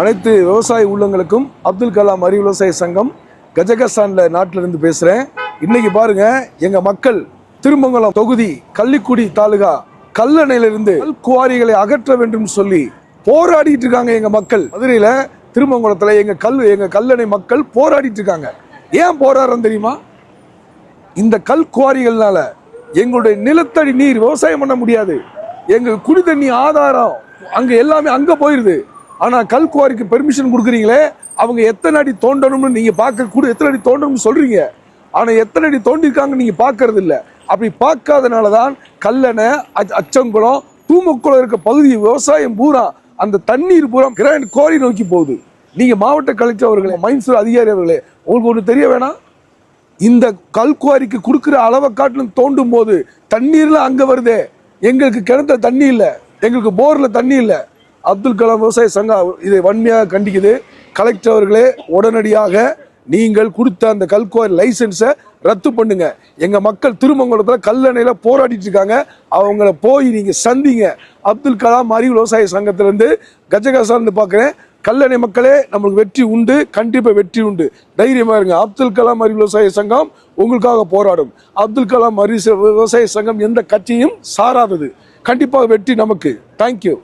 அனைத்து விவசாய உள்ளங்களுக்கும் அப்துல் கலாம் அறிவு விவசாய சங்கம் கஜகஸ்தான்ல நாட்டிலிருந்து பேசுகிறேன் பேசுறேன். இன்னைக்கு பாருங்க எங்க மக்கள் திருமங்கலம் தொகுதி கள்ளிக்குடி தாலுகா கல்லணையிலிருந்து குவாரிகளை அகற்ற வேண்டும் சொல்லி போராடிட்டு இருக்காங்க எங்க மக்கள். மதுரையில திருமங்கலத்துல எங்க கல் எங்க கல்லணை மக்கள் போராடிட்டு இருக்காங்க. ஏன் போராடுறோம் தெரியுமா? இந்த கல் குவாரிகள்னால எங்களுடைய நிலத்தடி நீர் விவசாயம் பண்ண முடியாது. எங்கள் குடி தண்ணி ஆதாரம் அங்க எல்லாமே அங்க போயிருது. ஆனால் கல் குவாரிக்கு பெர்மிஷன் கொடுக்குறீங்களே அவங்க எத்தனை அடி தோண்டணும்னு நீங்கள் பார்க்க கூட எத்தனை அடி தோண்டணும்னு சொல்கிறீங்க ஆனால் எத்தனை அடி தோண்டிருக்காங்க நீங்கள் பார்க்கறது இல்லை. அப்படி பார்க்காதனால தான் கல்லணை அச்- அச்சங்குளம் தூமக்குளம் இருக்க பகுதி விவசாயம் பூரா அந்த தண்ணீர் பூரா கிராண்ட் கோரி நோக்கி போகுது. நீங்கள் மாவட்ட கலெக்டர் அவர்களே மைன்சூர் அதிகாரி அவர்களே உங்களுக்கு ஒன்று தெரிய வேணாம்? இந்த கல்குவாரிக்கு கொடுக்குற அளவை காட்டிலும் தோண்டும் போது தண்ணீர்லாம் அங்கே வருதே. எங்களுக்கு கிணத்துல தண்ணி இல்லை. எங்களுக்கு போரில் தண்ணி இல்லை. அப்துல் கலாம் விவசாய சங்கம் இதை வன்மையாக கண்டிக்குது. கலெக்டர் அவர்களே உடனடியாக நீங்கள் கொடுத்த அந்த கல்கோயில் லைசன்ஸை ரத்து பண்ணுங்க. எங்கள் மக்கள் திருமங்கலத்தில் கல்லணையில் போராடிட்டு இருக்காங்க. அவங்கள போய் நீங்கள் சந்திங்க. அப்துல் கலாம் அறிவு விவசாய சங்கத்திலேருந்து கஜகசான்னு பார்க்குறேன் கல்லணை மக்களே நம்மளுக்கு வெற்றி உண்டு கண்டிப்பாக வெற்றி உண்டு. தைரியமா இருங்க. அப்துல் கலாம் அறிவு விவசாய சங்கம் உங்களுக்காக போராடும். அப்துல் கலாம் அறிவு விவசாய சங்கம் எந்த கட்சியும் சாராதது. கண்டிப்பாக வெற்றி நமக்கு. தேங்க்யூ